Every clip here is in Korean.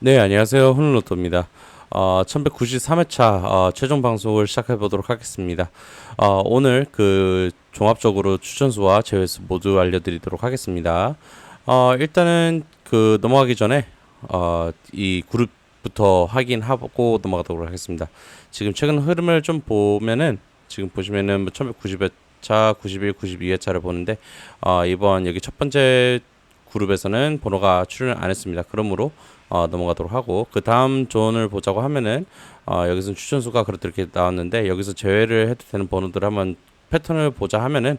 네, 안녕하세요. 훈훈로또입니다. 어, 1193회차 어, 최종 방송을 시작해 보도록 하겠습니다. 어, 오늘 그 종합적으로 추천수와 제외수 모두 알려드리도록 하겠습니다. 어, 일단은 그 넘어가기 전에 어, 이 그룹부터 확인하고 넘어가도록 하겠습니다. 지금 최근 흐름을 좀 보면은 지금 보시면은 뭐 1190회차, 91, 92회차를 보는데 어, 이번 여기 첫 번째 그룹에서는 번호가 출연 안 했습니다. 그러므로 어, 넘어가도록 하고 그 다음 존을 보자고 하면은 어, 여기서 추천수가 그렇게 나왔는데 여기서 제외를 해도 되는 번호들 한번 패턴을 보자 하면은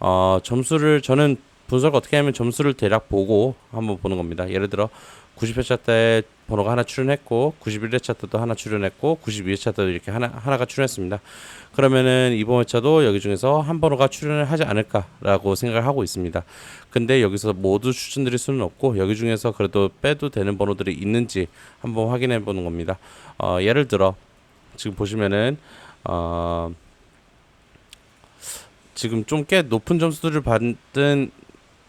어, 점수를 저는 분석 어떻게 하면 점수를 대략 보고 한번 보는 겁니다. 예를 들어 90회차 때 번호가 하나 출연했고 91회차 때도 하나 출연했고 92회차 때도 이렇게 하나 하나가 출연했습니다. 그러면은 이번 회차도 여기 중에서 한 번호가 출연을 하지 않을까라고 생각을 하고 있습니다. 근데 여기서 모두 추천드릴 수는 없고 여기 중에서 그래도 빼도 되는 번호들이 있는지 한번 확인해 보는 겁니다. 어, 예를 들어 지금 보시면은 어, 지금 좀 꽤 높은 점수들을 받은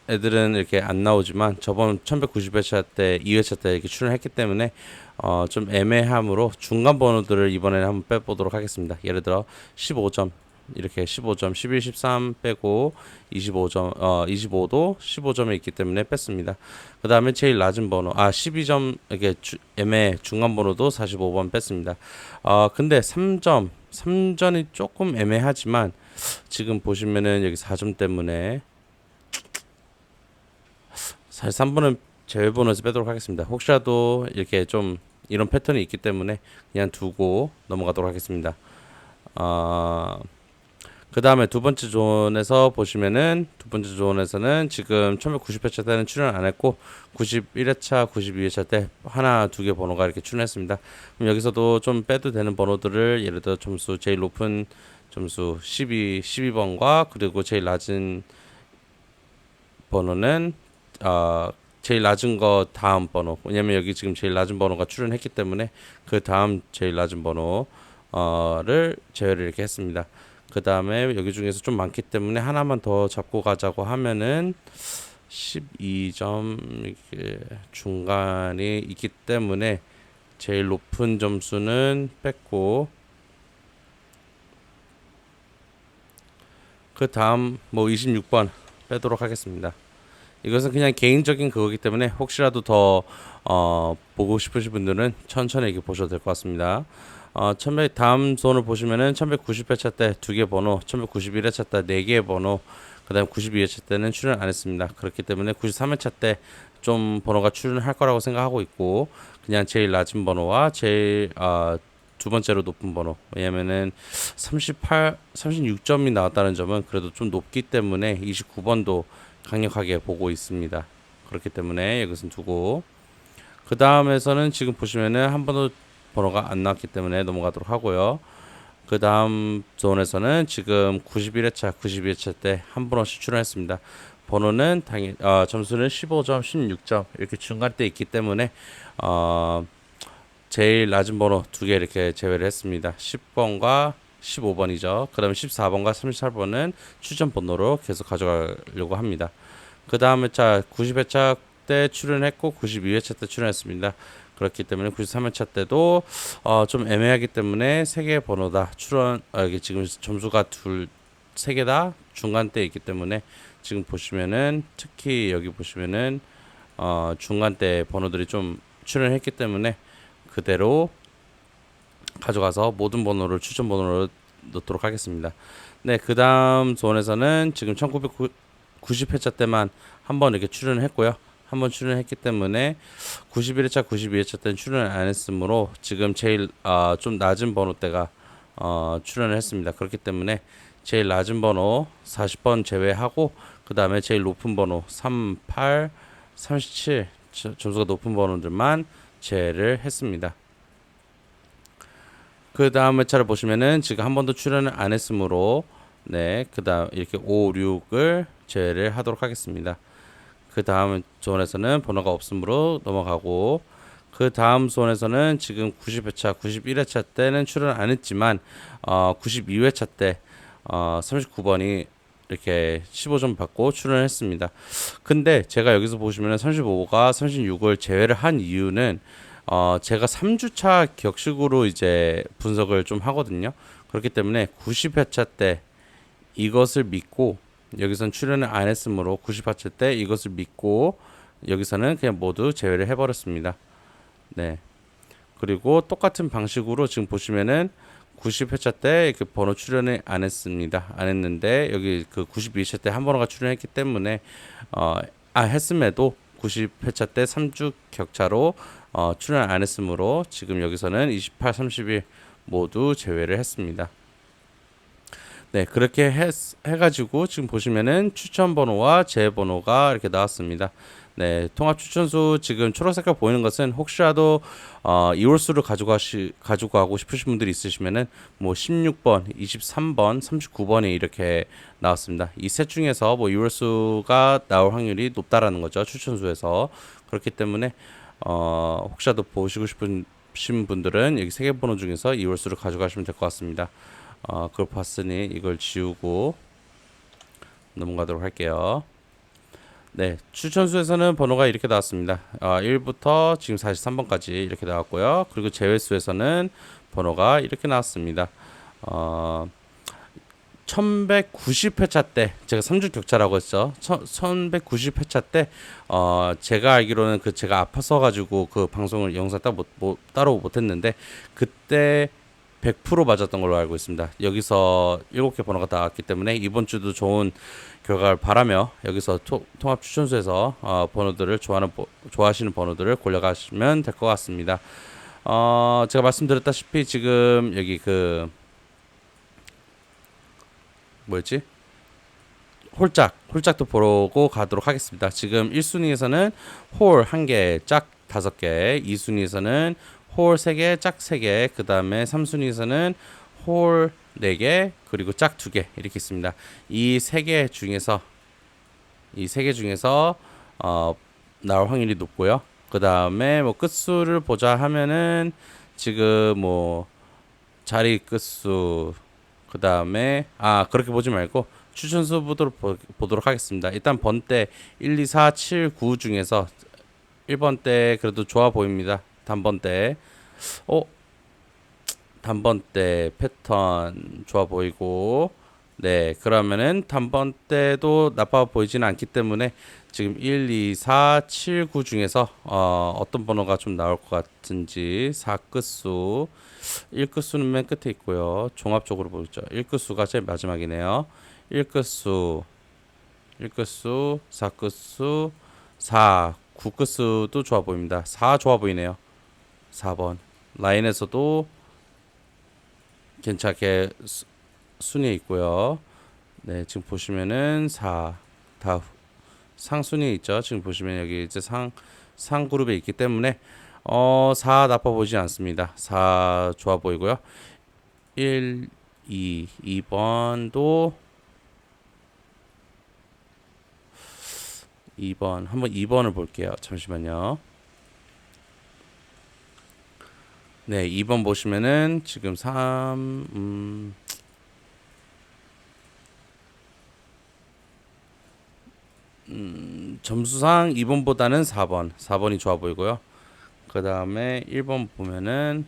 애들은 이렇게 안 나오지만 저번 1190회차 때 2회차 때 이렇게 출연했기 때문에 어, 좀 애매함으로 중간 번호들을 이번에는 한번 빼보도록 하겠습니다. 예를 들어 15점 이렇게 15점, 11, 13 빼고 25점, 어 25도 15점에 있기 때문에 뺐습니다. 그 다음에 제일 낮은 번호, 아 12점 이게 주, 애매 중간 번호도 45번 뺐습니다. 어 근데 3점, 3점이 조금 애매하지만 지금 보시면은 여기 4점 때문에 사실 3번은 제외 번호에서 빼도록 하겠습니다. 혹시라도 이렇게 좀 이런 패턴이 있기 때문에 그냥 두고 넘어가도록 하겠습니다. 어, 그 다음에 두 번째 존에서 보시면은 두 번째 존에서는 지금 1190회차 때는 출연 안 했고 91회차, 92회차 때 하나 두 개 번호가 이렇게 출연했습니다. 그럼 여기서도 좀 빼도 되는 번호들을 예를 들어 점수 제일 높은 점수 12, 12번과 그리고 제일 낮은 번호는 어, 제일 낮은 거 다음 번호 왜냐면 여기 지금 제일 낮은 번호가 출연했기 때문에 그 다음 제일 낮은 번호를 제외를 이렇게 했습니다. 그 다음에 여기 중에서 좀 많기 때문에 하나만 더 잡고 가자고 하면은 12점 이렇게 중간이 있기 때문에 제일 높은 점수는 뺐고 그 다음 뭐 26번 빼도록 하겠습니다. 이것은 그냥 개인적인 그거기 때문에 혹시라도 더 어, 보고 싶으신 분들은 천천히 이렇게 보셔도 될 것 같습니다. 어, 1100 다음 손을 보시면은 1190회차 때 두 개 번호, 1191회차 때 네개 번호, 그 다음 92회차 때는 출연 안 했습니다. 그렇기 때문에 93회차 때 좀 번호가 출연할 거라고 생각하고 있고 그냥 제일 낮은 번호와 제일 어, 두 번째로 높은 번호. 왜냐면은 38, 36점이 나왔다는 점은 그래도 좀 높기 때문에 29번도 강력하게 보고 있습니다. 그렇기 때문에 이것은 두고 그 다음에서는 지금 보시면은 한 번도 번호가 안 나왔기 때문에 넘어가도록 하고요. 그 다음 존에서는 지금 91회차, 92회차 때 한 번씩 출연했습니다. 번호는 당연 어, 점수는 15점, 16점 이렇게 중간대 있기 때문에 어, 제일 낮은 번호 두 개 이렇게 제외를 했습니다. 10번과 15번이죠. 그다음에 14번과 38번은 추천 번호로 계속 가져가려고 합니다. 그 다음에 차 90회차 때 출연했고 92회차 때 출연했습니다. 그렇기 때문에 93회차 때도 어, 좀 애매하기 때문에 세 개 번호다 출연 어, 여기 지금 점수가 둘 세 개다 중간대 있기 때문에 지금 보시면은 특히 여기 보시면은 어, 중간대 번호들이 좀 출연했기 때문에 그대로 가져가서 모든 번호를 추천 번호로 넣도록 하겠습니다. 네, 그 다음 존에서는 지금 1990회차 때만 한 번 이렇게 출연을 했고요. 한 번 출연했기 때문에 91회차, 92회차 때는 출연을 안 했으므로 지금 제일 어, 좀 낮은 번호대가 어, 출연을 했습니다. 그렇기 때문에 제일 낮은 번호 40번 제외하고 그 다음에 제일 높은 번호 38, 37 점수가 높은 번호들만 제외를 했습니다. 그 다음 회차를 보시면은 지금 한 번도 출연을 안 했으므로 네, 그 다음 이렇게 5, 6을 제외를 하도록 하겠습니다. 그 다음 존에서는 번호가 없으므로 넘어가고 그 다음 존에서는 지금 90회차, 91회차 때는 출연 안 했지만 어, 92회차 때 어, 39번이 이렇게 15점 받고 출연했습니다. 근데 제가 여기서 보시면 35가 36을 제외를 한 이유는 어, 제가 3주차 격식으로 이제 분석을 좀 하거든요. 그렇기 때문에 90회차 때 이것을 믿고 여기선 출연을 안 했으므로 90회차 때 이것을 믿고 여기서는 그냥 모두 제외를 해버렸습니다. 네. 그리고 똑같은 방식으로 지금 보시면은 90회차 때그 번호 출연을 안 했습니다. 안 했는데 여기 그 92회차 때 한 번호가 출연했기 때문에 어, 아 했음에도 90회차 때 3주 격차로 어, 출연 안 했으므로 지금 여기서는 28, 31 모두 제외를 했습니다. 네, 그렇게 했, 해가지고 지금 보시면은 추천 번호와 제 번호가 이렇게 나왔습니다. 네, 통합 추천수 지금 초록 색깔 보이는 것은 혹시라도 어, 이월수를 가져가시 가지고 가고 싶으신 분들이 있으시면은 뭐 16번, 23번, 39번이 이렇게 나왔습니다. 이 셋 중에서 뭐 이월수가 나올 확률이 높다라는 거죠. 추천수에서 그렇기 때문에 어, 혹시라도 보시고 싶은 신 분들은 여기 세 개 번호 중에서 이월수를 가져가시면 될 것 같습니다. 어, 그걸 봤으니 이걸 지우고 넘어가도록 할게요. 네, 추천수에서는 번호가 이렇게 나왔습니다. 어, 1부터 지금 43번까지 이렇게 나왔고요. 그리고 제외수에서는 번호가 이렇게 나왔습니다. 어, 1190회차 때 제가 3주 격차라고 했죠. 1190회차 때 어, 제가 알기로는 그 제가 아파서 가지고 그 방송을 영상 따 못, 못, 따로 못 했는데 그때 100% 맞았던 걸로 알고 있습니다. 여기서 7개 번호가 나왔기 때문에 이번 주도 좋은 결과를 바라며 여기서 토, 통합 추천수에서 어, 번호들을 좋아하는 보- 좋아하시는 번호들을 골라가시면 될 것 같습니다. 어, 제가 말씀드렸다시피 지금 여기 그 뭐였지? 홀짝, 홀짝도 보고 가도록 하겠습니다. 지금 1순위에서는 홀 1개, 짝 5개, 2순위에서는 홀 3개, 짝 3개, 그 다음에 3순위에서는 홀 4개, 그리고 짝 2개 이렇게 있습니다. 이 3개 중에서 이 3개 중에서 어, 나올 확률이 높고요. 그 다음에 뭐 끝수를 보자 하면은 지금 뭐 자리 끝수 그 다음에 아 그렇게 보지 말고 추천수 보도록, 보, 보도록 하겠습니다. 일단 번때 1, 2, 4, 7, 9 중에서 1번 때 그래도 좋아 보입니다. 단번 때 어? 단번 때 패턴 좋아 보이고 네 그러면은 단번 때도 나빠 보이지는 않기 때문에 지금 1, 2, 4, 7, 9 중에서 어, 어떤 번호가 좀 나올 것 같은지 4끝수 1끝수는 맨 끝에 있고요. 종합적으로 보죠. 1끝수가 제일 마지막이네요. 1끝수, 1끝수, 4끝수, 4, 9끝수도 좋아 보입니다. 4 좋아 보이네요. 4번. 라인에서도 괜찮게 수- 순위에 있고요. 네, 지금 보시면은 4, 다 상순위에 있죠. 지금 보시면 여기 이제 상, 상 그룹에 있기 때문에 어, 4 나빠 보이지 않습니다. 4 좋아 보이고요. 1, 2, 2번도 2번 한번 2번을 볼게요. 잠시만요. 네, 2번 보시면은 지금 3 음, 음, 점수상 2번보다는 4번. 4번이 좋아 보이고요. 그 다음에 1번 보면은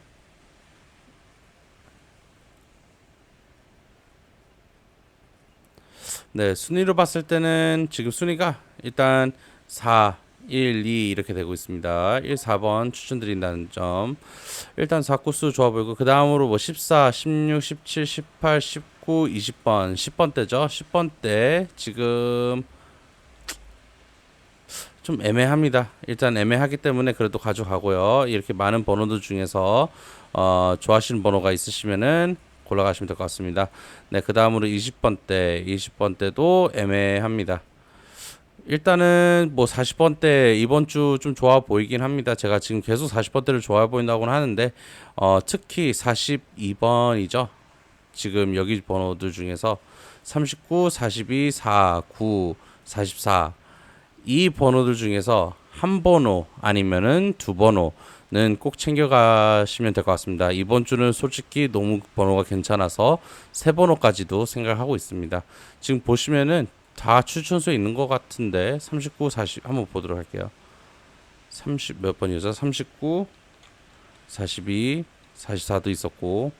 네 순위로 봤을 때는 지금 순위가 일단 4, 1, 2 이렇게 되고 있습니다. 1, 4번 추천드린다는 점 일단 4코스 좋아 보이고 그 다음으로 뭐 14, 16, 17, 18, 19, 20번 10번 때죠. 10번 때 지금 좀 애매합니다. 일단 애매하기 때문에 그래도 가져가고요. 이렇게 많은 번호들 중에서 어, 좋아하시는 번호가 있으시면은 골라가시면 될 것 같습니다. 네, 그 다음으로 20번 때, 20번 때도 애매합니다. 일단은 뭐 40번 때 이번 주 좀 좋아 보이긴 합니다. 제가 지금 계속 40번 때를 좋아 보인다고는 하는데 어, 특히 42번이죠. 지금 여기 번호들 중에서 39, 42, 4, 9, 44 이 번호들 중에서 한 번호 아니면은 두 번호는 꼭 챙겨가시면 될 것 같습니다. 이번 주는 솔직히 너무 번호가 괜찮아서 세 번호까지도 생각하고 있습니다. 지금 보시면은 다 추천수에 있는 것 같은데 39, 40 한번 보도록 할게요. 30 몇 번이죠? 39, 42, 44도 있었고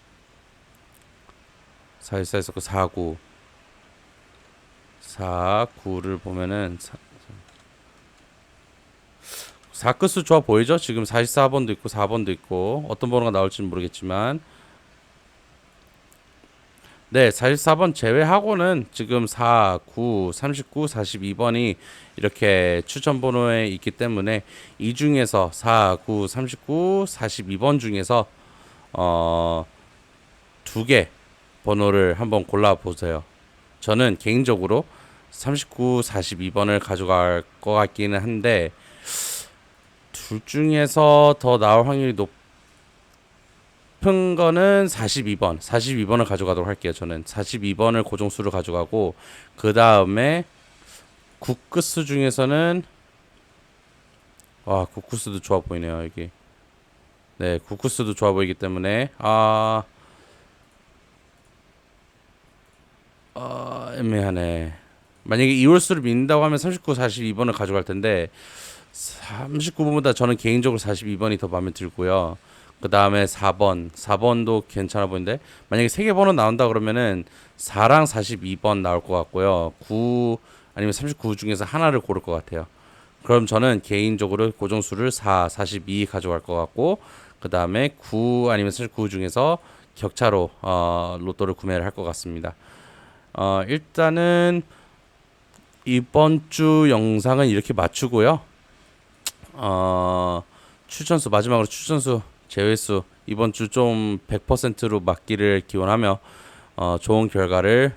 44 있었고 49 49를 보면은 4, 끝수 좋아 보이죠? 지금 44번도 있고 4번도 있고 어떤 번호가 나올지는 모르겠지만 네, 44번 제외하고는 지금 4, 9, 39, 42번이 이렇게 추천 번호에 있기 때문에 이 중에서 4, 9, 39, 42번 중에서 어, 두 개 번호를 한번 골라 보세요. 저는 개인적으로 39, 42번을 가져갈 것 같기는 한데 둘 중에서 더 나올 확률이 높은 거는 42번. 42번을 가져가도록 할게요. 저는 42번을 고정수를 가져가고 그 다음에 국끝수 중에서는 와 국구스도 좋아 보이네요 여기. 네 국구스도 좋아 보이기 때문에 아, 아 애매하네. 만약에 이월수를 믿는다고 하면 39, 42번을 가져갈 텐데 39번보다 저는 개인적으로 42번이 더 마음에 들고요. 그 다음에 4번, 4번도 괜찮아 보이는데 만약에 세 개 번호 나온다 그러면은 4랑 42번 나올 것 같고요. 9 아니면 39 중에서 하나를 고를 것 같아요. 그럼 저는 개인적으로 고정수를 4, 42 가져갈 것 같고 그 다음에 9 아니면 39 중에서 격차로 어, 로또를 구매를 할 것 같습니다. 어, 일단은 이번 주 영상은 이렇게 맞추고요. 어, 추천수 마지막으로 추천수 제외수 이번 주 좀 100%로 맞기를 기원하며 어, 좋은 결과를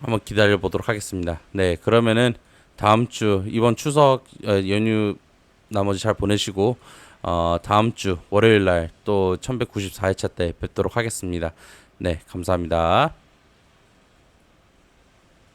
한번 기다려 보도록 하겠습니다. 네, 그러면은 다음 주 이번 추석 어, 연휴 나머지 잘 보내시고 어, 다음 주 월요일 날 또 1194회차 때 뵙도록 하겠습니다. 네, 감사합니다.